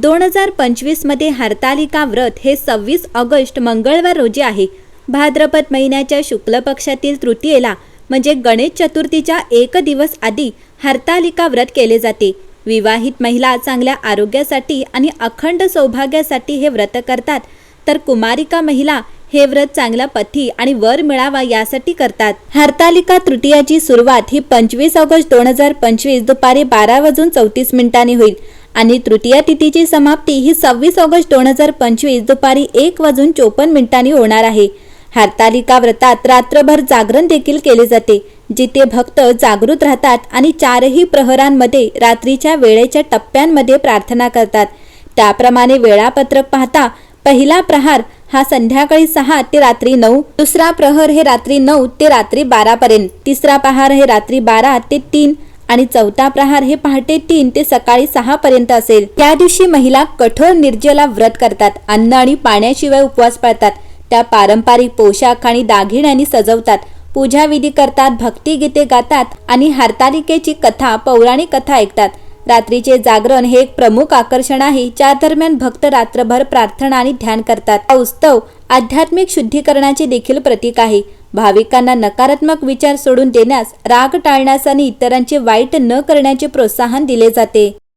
दोन हजार पंचवीसमध्ये हरतालिका व्रत हे सव्वीस ऑगस्ट मंगळवार रोजी आहे. भाद्रपद महिन्याच्या शुक्ल पक्षातील तृतीयेला म्हणजे गणेश चतुर्थीच्या एक दिवस आधी हरतालिका व्रत केले जाते. विवाहित महिला चांगल्या आरोग्यासाठी आणि अखंड सौभाग्यासाठी हे व्रत करतात. तर कुमारिका महिला हे व्रत चांगला पथी आणि वर मिळावा यासाठी करतात. हरतालिका तृतीयाची सुरुवात ही पंचवीस ऑगस्ट दोन हजार पंचवीस दुपारी बारा वाजून चौतीस मिनिटांनी होईल. आणि तृतीया तिथीची समाप्ती ही सव्वीस ऑगस्ट दोन हजार पंचवीस दुपारी एक वाजून चोपन्न मिनिटांनी होणार आहे. हरतालिका व्रतात रात्रभर जागरण देखील केले जाते जिथे भक्त जागृत राहतात आणि चारही प्रहरांमध्ये रात्रीच्या वेळेच्या टप्प्यांमध्ये प्रार्थना करतात. त्याप्रमाणे वेळापत्रक पाहता पहिला प्रहार हा संध्याकाळी सहा ते रात्री नऊ दुसरा प्रहर हे रात्री नऊ ते रात्री बारा पर्यंत तिसरा प्रहार हे रात्री बारा ते तीन आणि चौथा प्रहार हे पहाटे तीन ते सकाळी सहा पर्यंत असेल. त्या दिवशी महिला कठोर निर्जला व्रत करतात. अन्न आणि पाण्याशिवाय उपवास पाळतात. त्या पारंपरिक पोशाख आणि दागिन्यांनी सजवतात. पूजा विधी करतात भक्तिगीते गातात आणि हरतालिकेची कथा पौराणिक कथा ऐकतात. रात्रीचे जागरण हे एक प्रमुख आकर्षण आहे. ज्या दरम्यान भक्त रात्रभर प्रार्थना आणि ध्यान करतात. हा उत्सव आध्यात्मिक शुद्धीकरणाचे देखील प्रतीक आहे. भाविकांना नकारात्मक विचार सोडून देण्यास राग टाळण्यास आणि इतरांचे वाईट न करण्याचे प्रोत्साहन दिले जाते.